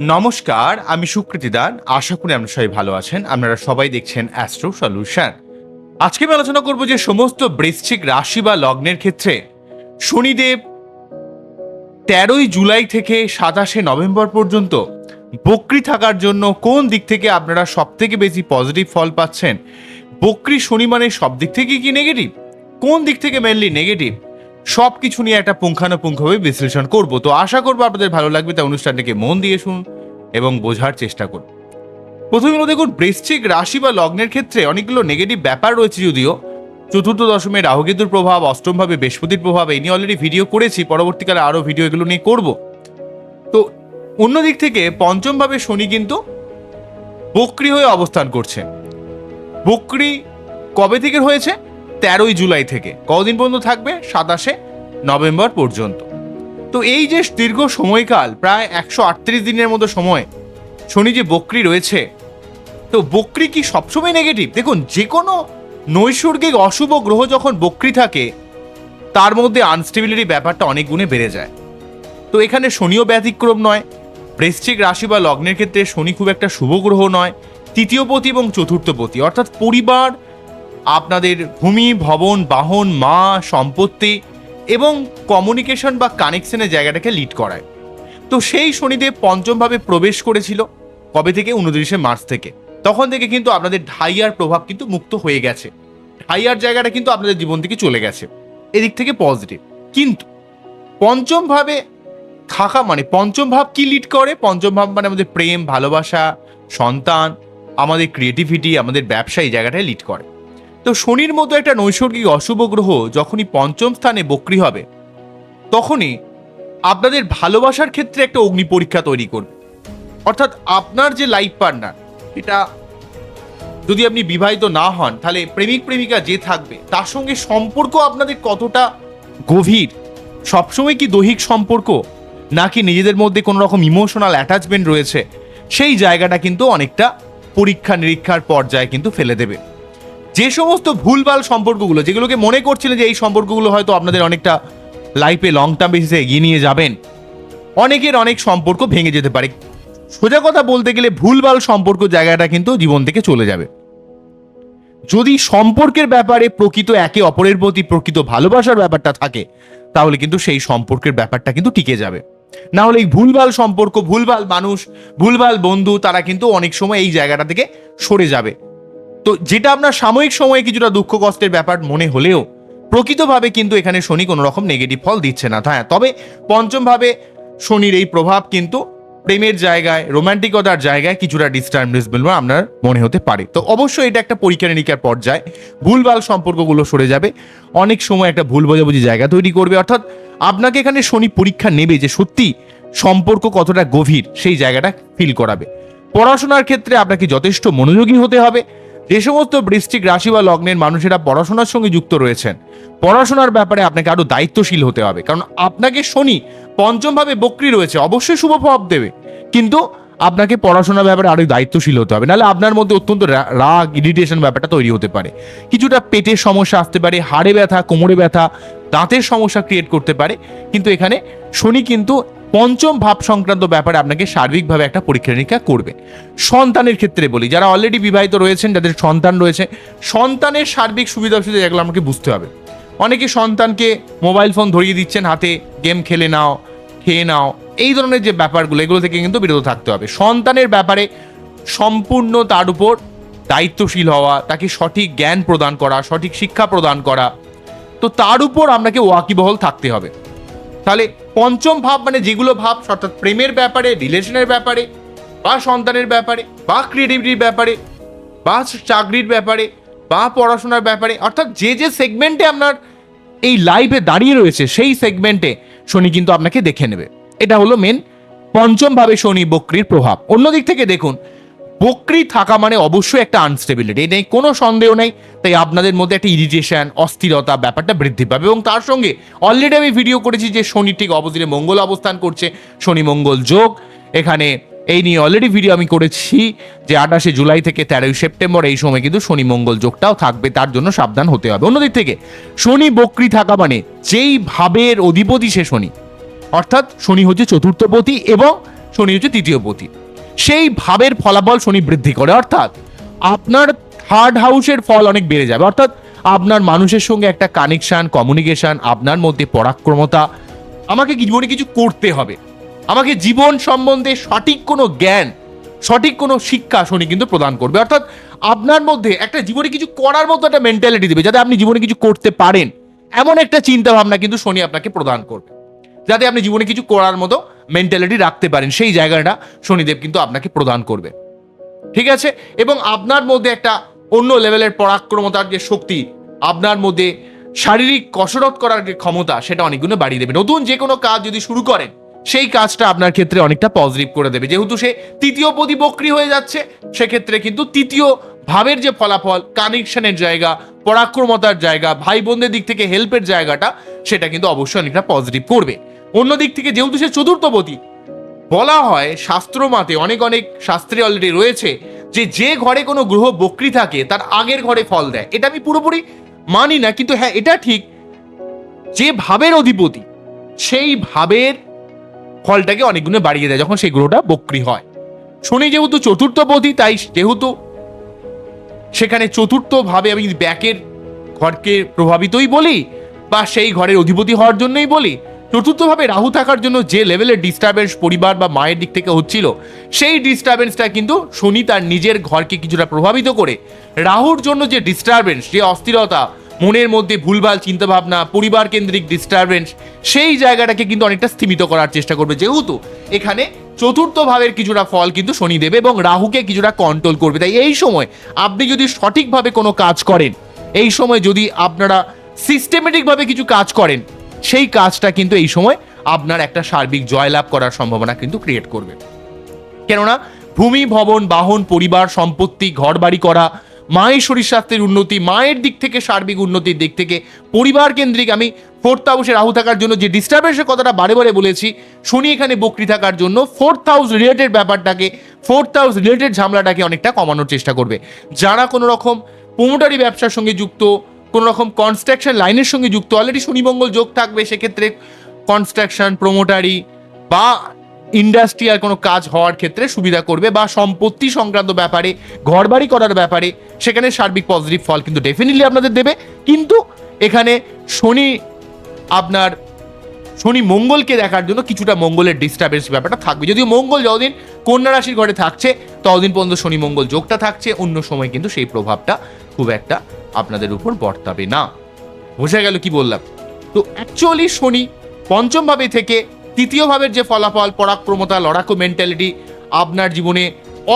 নমস্কার, আমি সুকৃতি দান। আশা করি আপনারা সবাই ভালো আছেন। আপনারা সবাই দেখছেন অ্যাস্ট্রো সলিউশন আজকে আমি আলোচনা করব যে সমস্ত বৃশ্চিক রাশি বা লগ্নের ক্ষেত্রে শনিদেব তেরোই জুলাই থেকে সাতাশে নভেম্বর পর্যন্ত বক্রি থাকার জন্য কোন দিক থেকে আপনারা সব থেকে বেশি পজিটিভ ফল পাচ্ছেন? বক্রি শনি মানে সব দিক থেকে কি নেগেটিভ কোন দিক থেকে মেনলি নেগেটিভ সব কিছু নিয়ে একটা পুঙ্খানুপুঙ্খভাবে বিশ্লেষণ করব। তো আশা করব আপনাদের ভালো লাগবে, তাই অনুষ্ঠানটাকে মন দিয়ে শুনুন এবং বোঝার চেষ্টা করুন। প্রথমে দেখুন, বৃশ্চিক রাশি বা লগ্নের ক্ষেত্রে অনেকগুলো নেগেটিভ ব্যাপার রয়েছে যদিও। চতুর্থ দশমে রাহুকেতুর প্রভাব, অষ্টমভাবে বৃহস্পতির প্রভাব, এই নিয়ে অলরেডি ভিডিও করেছি, পরবর্তীকালে আরও ভিডিও এগুলো নিয়ে করব। তো অন্য দিক থেকে পঞ্চমভাবে শনি কিন্তু বক্রি হয়ে অবস্থান করছে। বক্রি কবে থেকে হয়েছে? তেরোই জুলাই থেকে। কদিন পর্যন্ত থাকবে? সাতাশে নভেম্বর পর্যন্ত। তো এই যে দীর্ঘ সময়কাল, প্রায় একশো আটত্রিশ দিনের মতো সময়, শনি যে বক্রি রয়েছে, তো বক্রি কি সবসময় নেগেটিভ দেখুন যে কোনো নৈসর্গিক অশুভ গ্রহ যখন বক্রি থাকে, তার মধ্যে আনস্টেবিলিটি ব্যাপারটা অনেক গুণে বেড়ে যায়। তো এখানে শনিও ব্যতিক্রম নয়, বৃশ্চিক রাশি বা লগ্নের ক্ষেত্রে শনি খুব একটা শুভ গ্রহ নয়, তৃতীয় পতি এবং চতুর্থ পতি, অর্থাৎ পরিবার আপনাদের ভূমি, ভবন, বাহন, মা, সম্পত্তি এবং কমিউনিকেশন বা কানেকশনের জায়গাটাকে লিড করায়। তো সেই শনিদেব পঞ্চমভাবে প্রবেশ করেছিল কবে থেকে? উনত্রিশে মার্চ থেকে। তখন থেকে কিন্তু আপনাদের ঢাইয়ার প্রভাব কিন্তু মুক্ত হয়ে গেছে। ঢাইয়ার জায়গাটা কিন্তু আপনাদের জীবন থেকে চলে গেছে। এদিক থেকে পজিটিভ কিন্তু পঞ্চমভাবে থাকা মানে পঞ্চম ভাব কি লিড করে? পঞ্চম ভাব মানে আমাদের প্রেম, ভালোবাসা, সন্তান, আমাদের ক্রিয়েটিভিটি আমাদের ব্যবসা এই জায়গাটায় লিড করে। তো শনির মতো একটা নৈসর্গিক অশুভ গ্রহ যখনই পঞ্চম স্থানে বক্রি হবে, তখনই আপনাদের ভালোবাসার ক্ষেত্রে একটা অগ্নি পরীক্ষা তৈরি করবে। অর্থাৎ আপনার যে লাইফ পার্টনার এটা যদি আপনি বিবাহিত না হন, তাহলে প্রেমিক, প্রেমিকা যে থাকবে, তার সঙ্গে সম্পর্ক আপনাদের কতটা গভীর? সবসময় কি দৈহিক সম্পর্ক, নাকি নিজেদের মধ্যে কোনো রকম ইমোশনাল অ্যাটাচমেন্ট রয়েছে, সেই জায়গাটা কিন্তু অনেকটা পরীক্ষা নিরীক্ষার পর্যায়ে কিন্তু ফেলে দেবে। যে সমস্ত ভুলভাল সম্পর্কগুলো, যেগুলোকে মনে করছিলেন যে এই সম্পর্কগুলো হয়তো আপনাদের অনেকটা লাইফে লং টার্ম বেসিসে এগিয়ে নিয়ে যাবেন, অনেকের অনেক সম্পর্ক ভেঙে যেতে পারে। সোজা কথা বলতে গেলে ভুলভাল সম্পর্ক জায়গাটা কিন্তু জীবন থেকে চলে যাবে। যদি সম্পর্কের ব্যাপারে প্রকৃত একে অপরের প্রতি প্রকৃত ভালোবাসার ব্যাপারটা থাকে, তাহলে কিন্তু সেই সম্পর্কের ব্যাপারটা কিন্তু টিকে যাবে। না হলে এই ভুলভাল সম্পর্ক, ভুলভাল মানুষ, ভুলভাল বন্ধু, তারা কিন্তু অনেক সময় এই জায়গাটা থেকে সরে যাবে। তো যেটা আপনার সাময়িক সময়ে কিছুটা দুঃখ কষ্টের ব্যাপার মনে হলেও প্রকৃতভাবে কিন্তু এখানে শনি কোনো রকম নেগেটিভ ফল দিচ্ছে না হ্যাঁ। তবে পঞ্চমভাবে শনির এই প্রভাব কিন্তু প্রেমের জায়গায়, রোমান্টিকতার জায়গায় কিছুটা ডিস্টার্বেন্স বলব আপনার মনে হতে পারে। তো অবশ্যই এটা একটা পরীক্ষা নিরীক্ষার পর্যায়ে। ভুলভাল সম্পর্কগুলো সরে যাবে। অনেক সময় একটা ভুল বোঝাবুঝি জায়গা তৈরি করবে। অর্থাৎ আপনাকে এখানে শনি পরীক্ষা নেবে যে সত্যি সম্পর্ক কতটা গভীর সেই জায়গাটা ফিল করাবে। পড়াশোনার ক্ষেত্রে আপনাকে যথেষ্ট মনোযোগী হতে হবে। যে সমস্ত বৃষ্টিক রাশি বা লগ্নের মানুষেরা পড়াশোনার সঙ্গে যুক্ত রয়েছেন, পড়াশোনার ব্যাপারে আপনাকে আরও দায়িত্বশীল হতে হবে। কারণ আপনাকে শনি পঞ্চমভাবে বক্রি রয়েছে, অবশ্যই শুভ প্রভাব দেবে। কিন্তু আপনাকে পড়াশোনার ব্যাপারে আরও দায়িত্বশীল হতে হবে। নাহলে আপনার মধ্যে অত্যন্ত রাগ ইরিটেশন ব্যাপারটা তৈরি হতে পারে। কিছুটা পেটের সমস্যা আসতে পারে, হাড়ে ব্যথা, কোমরে ব্যথা, দাঁতের সমস্যা ক্রিয়েট করতে পারে। কিন্তু এখানে শনি কিন্তু পঞ্চম ভাব সংক্রান্ত ব্যাপারে আপনাকে সার্বিকভাবে একটা পরীক্ষা নিরীক্ষা করবে। সন্তানের ক্ষেত্রে বলি, যারা অলরেডি বিবাহিত রয়েছেন, যাদের সন্তান রয়েছে, সন্তানের সার্বিক সুবিধা অসুবিধা যেগুলো আমাকে বুঝতে হবে। অনেকে সন্তানকে মোবাইল ফোন ধরিয়ে দিচ্ছেন, হাতে গেম খেলে নাও, খেয়ে নাও, এই ধরনের যে ব্যাপারগুলো, এগুলো থেকে কিন্তু বিরত থাকতে হবে। সন্তানের ব্যাপারে সম্পূর্ণ তার উপর দায়িত্বশীল হওয়া, তাকে সঠিক জ্ঞান প্রদান করা, সঠিক শিক্ষা প্রদান করা, তো তার উপর আপনাকে ওয়াকিবহল থাকতে হবে। তাহলে পঞ্চম ভাব মানে যেগুলো ভাব, অর্থাৎ প্রেমের ব্যাপারে, রিলেশনের ব্যাপারে, বা সন্তানের ব্যাপারে, বা ক্রিয়েটিভিটির ব্যাপারে, বা চাকরির ব্যাপারে, বা পড়াশোনার ব্যাপারে, অর্থাৎ যে যে সেগমেন্টে আপনার এই লাইফে দাঁড়িয়ে রয়েছে, সেই সেগমেন্টে শনি কিন্তু আপনাকে দেখে নেবে। এটা হলো মেন পঞ্চম ভাবে শনি বক্রির প্রভাব। অন্যদিক থেকে দেখুন বক্রি থাকা মানে অবশ্যই একটা আনস্টেবিলিটি নেই কোনো সন্দেহ নেই। তাই আপনাদের মধ্যে একটা ইরিটেশন অস্থিরতা ব্যাপারটা বৃদ্ধি পাবে। এবং তার সঙ্গে অলরেডি আমি ভিডিও করেছি যে শনি ঠিক অপোজিটে মঙ্গল অবস্থান করছে। শনি মঙ্গল যোগ। এখানে এই নিয়ে অলরেডি ভিডিও আমি করেছি যে আঠাশে জুলাই থেকে তেরোই সেপ্টেম্বর এই সময় কিন্তু শনি মঙ্গল যোগটাও থাকবে। তার জন্য সাবধান হতে হবে। অন্যদিক থেকে শনি বক্রি থাকা মানে যেই ভাবের অধিপতি সে শনি। অর্থাৎ শনি হচ্ছে চতুর্থপতি এবং শনি হচ্ছে তৃতীয় পতি। সেই ভাবের ফলাফল শনি বৃদ্ধি করে, অর্থাৎ আপনার থার্ড হাউসের ফল অনেক বেড়ে যাবে। অর্থাৎ আপনার মানুষের সঙ্গে একটা কানেকশন কমিউনিকেশন আপনার মধ্যে পরাক্রমতা, আমাকে জীবনে কিছু করতে হবে? আমাকে জীবন সম্বন্ধে সঠিক কোনো জ্ঞান, সঠিক কোনো শিক্ষা শনি কিন্তু প্রদান করবে। অর্থাৎ আপনার মধ্যে একটা জীবনে কিছু করার মতো একটা মেন্টালিটি দেবে, যাতে আপনি জীবনে কিছু করতে পারেন। এমন একটা চিন্তা ভাবনা কিন্তু শনি আপনাকে প্রদান করবে। যাতে আপনি জীবনে কিছু করার মতো মেন্টালিটি রাখতে পারেন। সেই জায়গাটা শনিদেব কিন্তু আপনাকে প্রদান করবে। ঠিক আছে? এবং আপনার মধ্যে একটা অন্য লেভেলের পরাক্রমতার যে শক্তি, আপনার মধ্যে শারীরিক কসরত করার যে ক্ষমতা, সেটা অনেকগুলো বাড়িয়ে দেবে। নতুন যে কোনো কাজ যদি শুরু করেন, সেই কাজটা আপনার ক্ষেত্রে অনেকটা পজিটিভ করে দেবে। যেহেতু সে তৃতীয় পদি বক্রি হয়ে যাচ্ছে, সেক্ষেত্রে কিন্তু তৃতীয় ভাবের যে ফলাফল কানেকশনের জায়গা, পরাক্রমতার জায়গা ভাই বোনদের দিক থেকে হেল্পের জায়গাটা, সেটা কিন্তু অবশ্যই অনেকটা পজিটিভ করবে। অন্য দিক থেকে যেহেতু সে চতুর্থপতি, বলা হয় শাস্ত্র মতে অনেক অনেক শাস্ত্রে অলরেডি রয়েছে যে যে ঘরে কোনো গ্রহ বক্রি থাকে, তার আগের ঘরে ফল দেয়। এটা আমি পুরোপুরি মানি না, কিন্তু হ্যাঁ এটা ঠিক। যে ভাবের অধিপতি, সেই ভাবের ফলটাকে অনেক গুণে বাড়িয়ে দেয় যখন সেই গ্রহটা বক্রি হয়। শনি যেহেতু চতুর্থপতি, তাই যেহেতু সেখানে চতুর্থ ভাবে আমি ব্যাকের ঘরকে প্রভাবিতই বলি, বা সেই ঘরের অধিপতি হওয়ার জন্যই বলি চতুর্থভাবে রাহু থাকার জন্য যে লেভেলের ডিস্টারবেন্স পরিবার বা মায়ের দিক থেকে হচ্ছিল, সেই ডিস্টারবেন্সটা কিন্তু শনি তার নিজের ঘরকে কিছুটা প্রভাবিত করে। রাহুর জন্য যে ডিস্টারবেন্স যে অস্থিরতা, মনের মধ্যে ভুলভাল চিন্তাভাবনা পরিবার কেন্দ্রিক ডিস্টারবেন্স সেই জায়গাটাকে কিন্তু অনেকটা স্থিমিত করার চেষ্টা করবে। যেহেতু এখানে চতুর্থ ভাবের কিছুটা ফল কিন্তু শনি দেবে এবং রাহুকে কিছুটা কন্ট্রোল করবে। তাই এই সময় আপনি যদি সঠিকভাবে কোনো কাজ করেন, এই সময় যদি আপনারা সিস্টেমেটিকভাবে কিছু কাজ করেন সেই কাজটা কিন্তু এই সময় আপনার একটা সার্বিক জয়লাভ করার সম্ভাবনা কিন্তু ক্রিয়েট করবে। কেননা ভূমি, ভবন, বাহন, পরিবার, সম্পত্তি ঘর বাড়ি করা, মায়ের শরীর স্বাস্থ্যের উন্নতি, মায়ের দিক থেকে সার্বিক উন্নতির দিক থেকে পরিবার কেন্দ্রিক আমি ফোর্থ হাউসে রাহু থাকার জন্য যে ডিস্টারবেন্সের কথাটা বারে বারে বলেছি, শনি এখানে বকরি থাকার জন্য ফোর্থ হাউস রিলেটেড ব্যাপারটাকে ফোর্থ হাউস রিলেটেড ঝামেলাটাকে অনেকটা কমানোর চেষ্টা করবে। যারা কোনো রকম প্রোমোটারি ব্যবসার সঙ্গে যুক্ত কোনো রকম কনস্ট্রাকশন লাইনের সঙ্গে যুক্ত। অলরেডি শনি মঙ্গল যোগ থাকবে, সেক্ষেত্রে কনস্ট্রাকশন প্রোমোটারি বা ইন্ডাস্ট্রিয়াল কোনো কাজ হওয়ার ক্ষেত্রে সুবিধা করবে বা সম্পত্তি সংক্রান্ত ব্যাপারে, ঘরবাড়ি করার ব্যাপারে, সেখানে সার্বিক পজিটিভ ফল কিন্তু ডেফিনেটলি আপনাদের দেবে। কিন্তু এখানে শনি আপনার শনি মঙ্গলকে দেখার জন্য কিছুটা মঙ্গলের ডিস্টারবেন্স ব্যাপারটা থাকবে। যদিও মঙ্গল যতদিন কন্যা রাশির ঘরে থাকছে, ততদিন পর্যন্ত শনি মঙ্গল যোগটা থাকছে, অন্য সময় কিন্তু সেই প্রভাবটা খুব একটা আপনাদের উপর বর্তাবে না। বোঝা গেল কি বললাম? তো অ্যাকচুয়ালি শনি পঞ্চম ভাবে থেকে তৃতীয় ভাবের যে ফলাফল, পরাক্রমতা, লড়াকু মেন্টালিটি আপনার জীবনে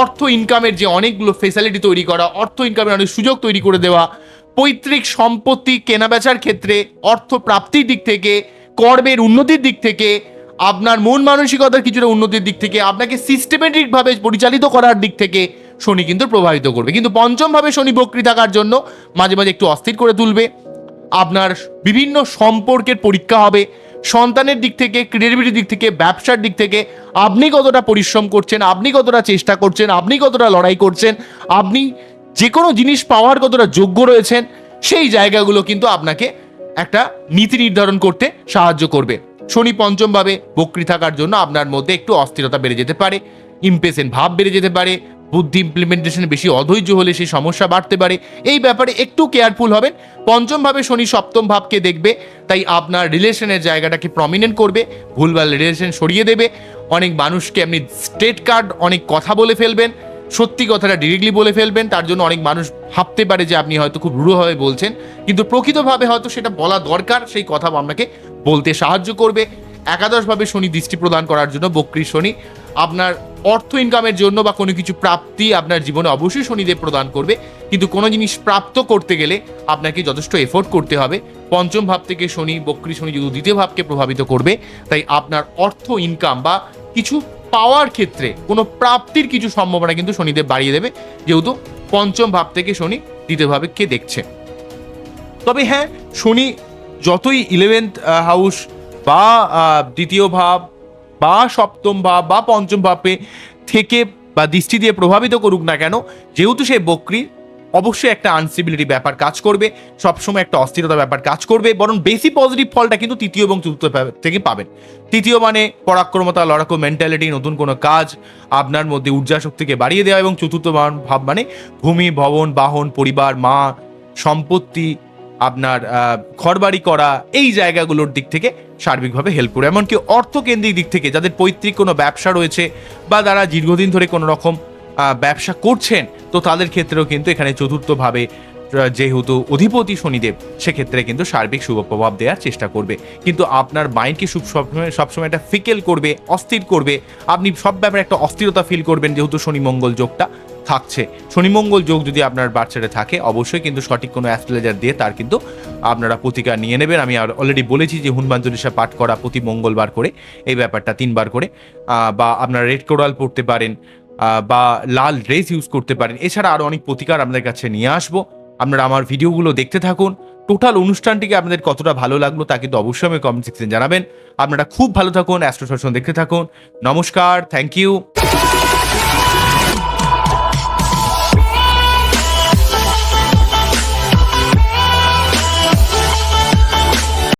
অর্থ ইনকামের যে অনেকগুলো ফেসিলিটি তৈরি করা, অর্থ ইনকামের অনেক সুযোগ তৈরি করে দেওয়া, পৈতৃক সম্পত্তি কেনাবেচার ক্ষেত্রে অর্থ প্রাপ্তির দিক থেকে, কর্মের উন্নতির দিক থেকে, আপনার মন মানসিকতার কিছুটা উন্নতির দিক থেকে, আপনাকে সিস্টেমেটিকভাবে পরিচালিত করার দিক থেকে শনি কিন্তু প্রভাবিত করবে। কিন্তু পঞ্চমভাবে শনি বক্রি থাকার জন্য মাঝে মাঝে একটু অস্থির করে তুলবে। আপনার বিভিন্ন সম্পর্কের পরীক্ষা হবে। সন্তানের দিক থেকে ক্রিয়েটিভিটির দিক থেকে, ব্যবসার দিক থেকে আপনি কতটা পরিশ্রম করছেন, আপনি কতটা চেষ্টা করছেন, আপনি কতটা লড়াই করছেন, আপনি যে কোনো জিনিস পাওয়ার কতটা যোগ্য রয়েছেন, সেই জায়গাগুলো কিন্তু আপনাকে একটা নীতি নির্ধারণ করতে সাহায্য করবে। শনি পঞ্চমভাবে বক্রি থাকার জন্য আপনার মধ্যে একটু অস্থিরতা বেড়ে যেতে পারে ইমপেশেন্ট ভাব বেড়ে যেতে পারে বুদ্ধি ইমপ্লিমেন্টেশনে বেশি অধৈর্য হলে সেই সমস্যা বাড়তে পারে। এই ব্যাপারে একটু কেয়ারফুল হবেন। পঞ্চমভাবে শনি সপ্তম ভাবকে দেখবে, তাই আপনার রিলেশনের জায়গাটাকে প্রমিনেন্ট করবে, ভুলভাল রিলেশন সরিয়ে দেবে। অনেক মানুষকে আপনি স্টেট কার্ড অনেক কথা বলে ফেলবেন, সত্যি কথাটা ডিরেক্টলি বলে ফেলবেন, তার জন্য অনেক মানুষ ভাবতে পারে যে আপনি হয়তো খুব রূঢ়ভাবে বলছেন। কিন্তু প্রকৃতভাবে হয়তো সেটা বলা দরকার, সেই কথা আপনাকে বলতে সাহায্য করবে। একাদশভাবে শনি দৃষ্টি প্রদান করার জন্য বক্রী শনি আপনার অর্থ ইনকামের জন্য বা কোনো কিছু প্রাপ্তি আপনার জীবনে অবশ্যই শনিদেব প্রদান করবে। কিন্তু কোনো জিনিস প্রাপ্ত করতে গেলে আপনাকে যথেষ্ট এফোর্ট করতে হবে। পঞ্চম ভাব থেকে শনি, বক্রী শনি যেহেতু দ্বিতীয় ভাবকে প্রভাবিত করবে, তাই আপনার অর্থ ইনকাম বা কিছু পাওয়ার ক্ষেত্রে কোনো প্রাপ্তির কিছু সম্ভাবনা কিন্তু শনিদেব বাড়িয়ে দেবে, যেহেতু পঞ্চম ভাব থেকে শনি দ্বিতীয় ভাবে কে দেখছে। তবে হ্যাঁ শনি যতই ইলেভেন্থ হাউস বা দ্বিতীয় ভাব বা সপ্তম ভাব বা পঞ্চম ভাবে থেকে বা দৃষ্টি দিয়ে প্রভাবিত করুক না কেন, যেহেতু সে বক্রি, অবশ্যই একটা আনসিবিলিটি ব্যাপার কাজ করবে, সবসময় একটা অস্থিরতা ব্যাপার কাজ করবে, বরং বেশি পজিটিভ ফলটা কিন্তু তৃতীয় এবং চতুর্থ থেকে পাবেন। তৃতীয় মানে পরাক্রমতা, লড়াকু মেন্টালিটি নতুন কোনো কাজ, আপনার মধ্যে ঊর্জা শক্তিকে বাড়িয়ে দেওয়া এবং চতুর্থ ভাব মানে ভূমি, ভবন, বাহন, পরিবার, মা, সম্পত্তি, আপনার ঘরবাড়ি করা, এই জায়গাগুলোর দিক থেকে সার্বিকভাবে হেল্প করে, এমনকি অর্থকেন্দ্রিক দিক থেকে যাদের পৈতৃক কোনো ব্যবসা রয়েছে বা যারা দীর্ঘদিন ধরে কোনো রকম ব্যবসা করছেন, তো তাদের ক্ষেত্রেও কিন্তু এখানে চতুর্থভাবে যেহেতু অধিপতি শনিদেব, সেক্ষেত্রে কিন্তু সার্বিক শুভ প্রভাব দেওয়ার চেষ্টা করবে। কিন্তু আপনার মাইন্ডকে সবসময় সবসময় একটা ফিকেল করবে, অস্থির করবে। আপনি সব ব্যাপারে একটা অস্থিরতা ফিল করবেন, যেহেতু শনি মঙ্গল যোগটা। থাকছে। শনিমঙ্গল যোগ যদি আপনার বাচ্চাটা থাকে, অবশ্যই কিন্তু সঠিক কোনো অ্যাস্ট্রোলজার দিয়ে তার কিন্তু আপনারা প্রতিকার নিয়ে নেবেন। আমি আর অলরেডি বলেছি যে হনুমান চল্লিশা পাঠ করা প্রতি মঙ্গলবার করে, এই ব্যাপারটা তিনবার করে। বা আপনারা রেড কোরাল পড়তে পারেন বা লাল ড্রেস ইউজ করতে পারেন। এছাড়া আরও অনেক প্রতিকার আপনাদের কাছে নিয়ে আসব। আপনারা আমার ভিডিওগুলো দেখতে থাকুন। টোটাল অনুষ্ঠানটিকে আপনাদের কতটা ভালো লাগল তা কিন্তু অবশ্যই আমি কমেন্ট সেকশনে জানাবেন। আপনারা খুব ভালো থাকুন অ্যাস্ট্রো দেখতে থাকুন। নমস্কার থ্যাংক ইউ